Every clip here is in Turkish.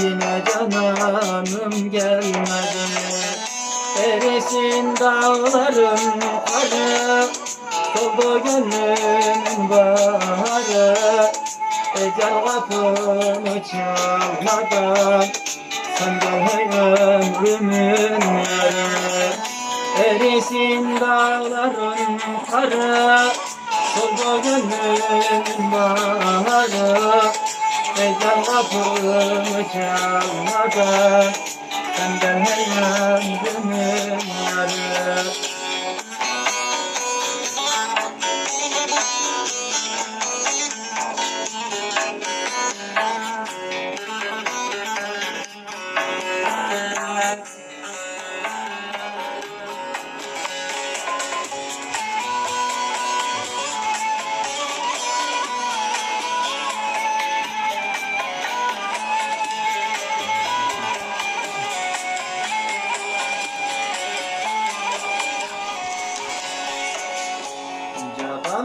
Yine cananım gelmedi. Erisin dağların karı Soldu gönlümün baharı. Ecel kapımı çalmadan Sen gel ömrümün yarı. Erisin dağların karı Soldu gönlümün baharı Ecel kapımı çalmadan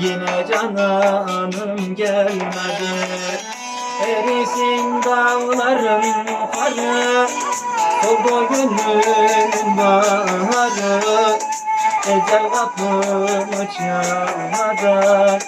Yine cananım gelmedi. Erisin dağların karı Soldu gönlümün baharı. Ecel kapımı çalmadan